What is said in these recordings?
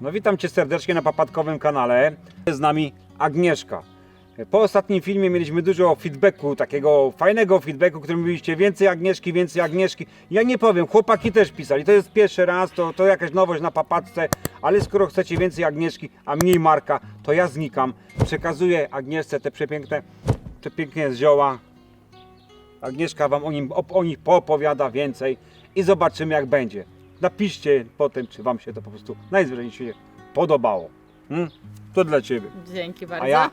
No witam Cię serdecznie na Papatkowym kanale. Jest z nami Agnieszka. Po ostatnim filmie mieliśmy dużo feedbacku, takiego fajnego feedbacku, który mówiliście więcej Agnieszki, więcej Agnieszki. Ja nie powiem, chłopaki też pisali, to jest pierwszy raz, to, to jakaś nowość na papatce, ale skoro chcecie więcej Agnieszki, a mniej Marka, to ja znikam. Przekazuję Agnieszce te przepiękne, te piękne zioła. Agnieszka Wam o, nim, o, o nich poopowiada więcej i zobaczymy jak będzie. Napiszcie potem, czy Wam się to po prostu najzwyżej się podobało. Hmm? To dla Ciebie. Dzięki bardzo. A ja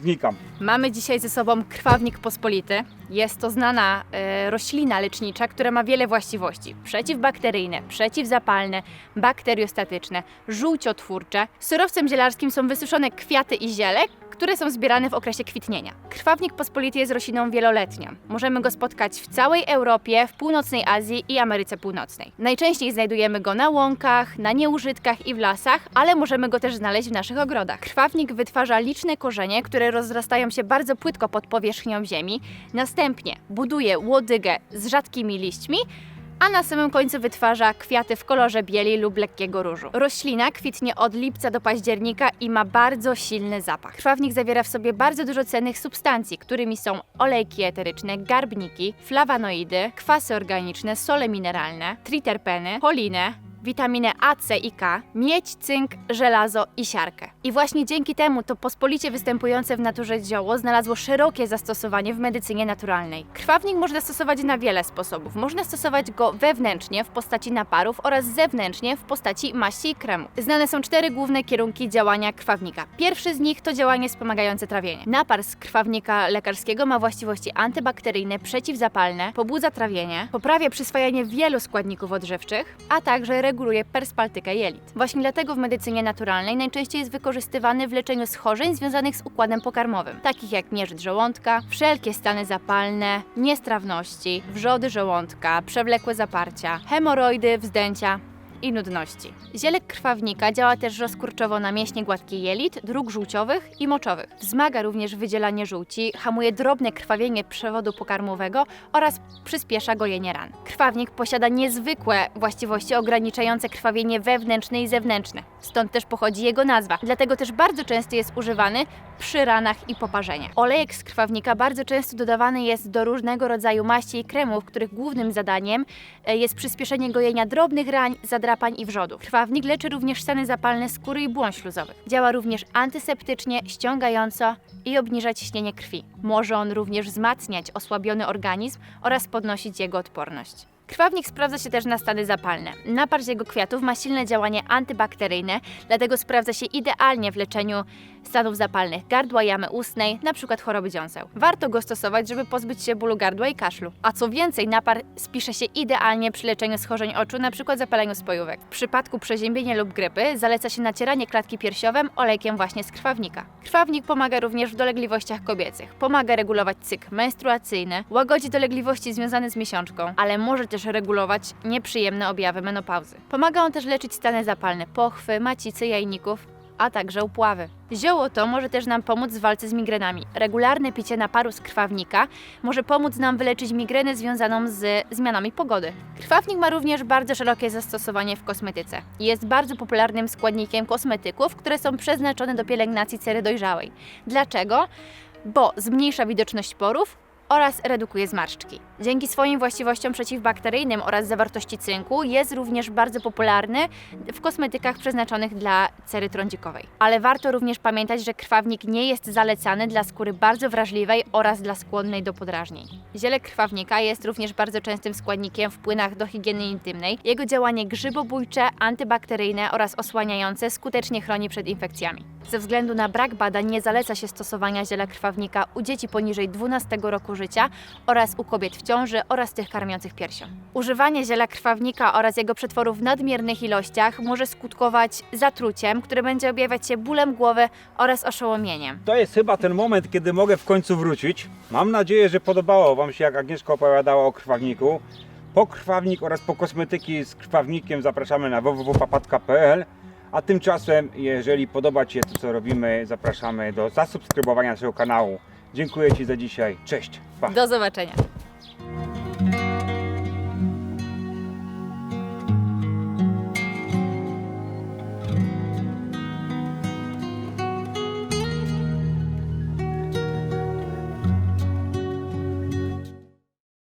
znikam. Mamy dzisiaj ze sobą krwawnik pospolity. Jest to znana e, roślina lecznicza, która ma wiele właściwości. Przeciwbakteryjne, przeciwzapalne, bakteriostatyczne, żółciotwórcze. Surowcem zielarskim są wysuszone kwiaty i ziele, które są zbierane w okresie kwitnienia. Krwawnik pospolity jest rośliną wieloletnią. Możemy go spotkać w całej Europie, w północnej Azji i Ameryce Północnej. Najczęściej znajdujemy go na łąkach, na nieużytkach i w lasach, ale możemy go też znaleźć w naszych ogrodach. Krwawnik wytwarza liczne korzenie, które rozrastają się bardzo płytko pod powierzchnią ziemi. Następnie buduje łodygę z rzadkimi liśćmi, a na samym końcu wytwarza kwiaty w kolorze bieli lub lekkiego różu. Roślina kwitnie od lipca do października i ma bardzo silny zapach. Krwawnik zawiera w sobie bardzo dużo cennych substancji, którymi są olejki eteryczne, garbniki, flawanoidy, kwasy organiczne, sole mineralne, triterpeny, cholinę, witaminę A, C i K, miedź, cynk, żelazo i siarkę. I właśnie dzięki temu to pospolicie występujące w naturze zioło znalazło szerokie zastosowanie w medycynie naturalnej. Krwawnik można stosować na wiele sposobów. Można stosować go wewnętrznie w postaci naparów oraz zewnętrznie w postaci maści i kremu. Znane są cztery główne kierunki działania krwawnika. Pierwszy z nich to działanie wspomagające trawienie. Napar z krwawnika lekarskiego ma właściwości antybakteryjne, przeciwzapalne, pobudza trawienie, poprawia przyswajanie wielu składników odżywczych, a także reguluje perspaltykę jelit. Właśnie dlatego w medycynie naturalnej najczęściej jest wykorzystywany w leczeniu schorzeń związanych z układem pokarmowym, takich jak mierzyt żołądka, wszelkie stany zapalne, niestrawności, wrzody żołądka, przewlekłe zaparcia, hemoroidy, wzdęcia i nudności. Ziele krwawnika działa też rozkurczowo na mięśnie gładkie jelit, dróg żółciowych i moczowych. Wzmaga również wydzielanie żółci, hamuje drobne krwawienie przewodu pokarmowego oraz przyspiesza gojenie ran. Krwawnik posiada niezwykłe właściwości ograniczające krwawienie wewnętrzne i zewnętrzne. Stąd też pochodzi jego nazwa. Dlatego też bardzo często jest używany przy ranach i poparzeniach. Olejek z krwawnika bardzo często dodawany jest do różnego rodzaju maści i kremów, których głównym zadaniem e, jest przyspieszenie gojenia drobnych rań, zadrapań i wrzodów. Krwawnik leczy również stany zapalne skóry i błon śluzowych. Działa również antyseptycznie, ściągająco i obniża ciśnienie krwi. Może on również wzmacniać osłabiony organizm oraz podnosić jego odporność. Krwawnik sprawdza się też na stany zapalne. Napar z jego kwiatów ma silne działanie antybakteryjne, dlatego sprawdza się idealnie w leczeniu stanów zapalnych gardła, jamy ustnej, np. choroby dziąseł. Warto go stosować, żeby pozbyć się bólu gardła i kaszlu. A co więcej, napar spisze się idealnie przy leczeniu schorzeń oczu, np. zapaleniu spojówek. W przypadku przeziębienia lub grypy zaleca się nacieranie klatki piersiowym olejkiem właśnie z krwawnika. Krwawnik pomaga również w dolegliwościach kobiecych. Pomaga regulować cykl menstruacyjny, łagodzi dolegliwości związane z miesiączką, ale może też regulować nieprzyjemne objawy menopauzy. Pomaga on też leczyć stany zapalne pochwy, macicy, jajników, a także upławy. Zioło to może też nam pomóc w walce z migrenami. Regularne picie naparu z krwawnika może pomóc nam wyleczyć migrenę związaną z zmianami pogody. Krwawnik ma również bardzo szerokie zastosowanie w kosmetyce. Jest bardzo popularnym składnikiem kosmetyków, które są przeznaczone do pielęgnacji cery dojrzałej. Dlaczego? Bo zmniejsza widoczność porów, oraz redukuje zmarszczki. Dzięki swoim właściwościom przeciwbakteryjnym oraz zawartości cynku jest również bardzo popularny w kosmetykach przeznaczonych dla cery trądzikowej. Ale warto również pamiętać, że krwawnik nie jest zalecany dla skóry bardzo wrażliwej oraz dla skłonnej do podrażnień. Ziele krwawnika jest również bardzo częstym składnikiem w płynach do higieny intymnej. Jego działanie grzybobójcze, antybakteryjne oraz osłaniające skutecznie chroni przed infekcjami. Ze względu na brak badań nie zaleca się stosowania ziela krwawnika u dzieci poniżej 12 roku życia oraz u kobiet w ciąży oraz tych karmiących piersią. Używanie ziela krwawnika oraz jego przetworów w nadmiernych ilościach może skutkować zatruciem, które będzie objawiać się bólem głowy oraz oszołomieniem. To jest chyba ten moment, kiedy mogę w końcu wrócić. Mam nadzieję, że podobało Wam się, jak Agnieszka opowiadała o krwawniku. Po krwawnik oraz po kosmetyki z krwawnikiem zapraszamy na www.papatka.pl. A tymczasem, jeżeli podoba Ci się to, co robimy, zapraszamy do zasubskrybowania naszego kanału. Dziękuję Ci za dzisiaj. Cześć. Pa. Do zobaczenia.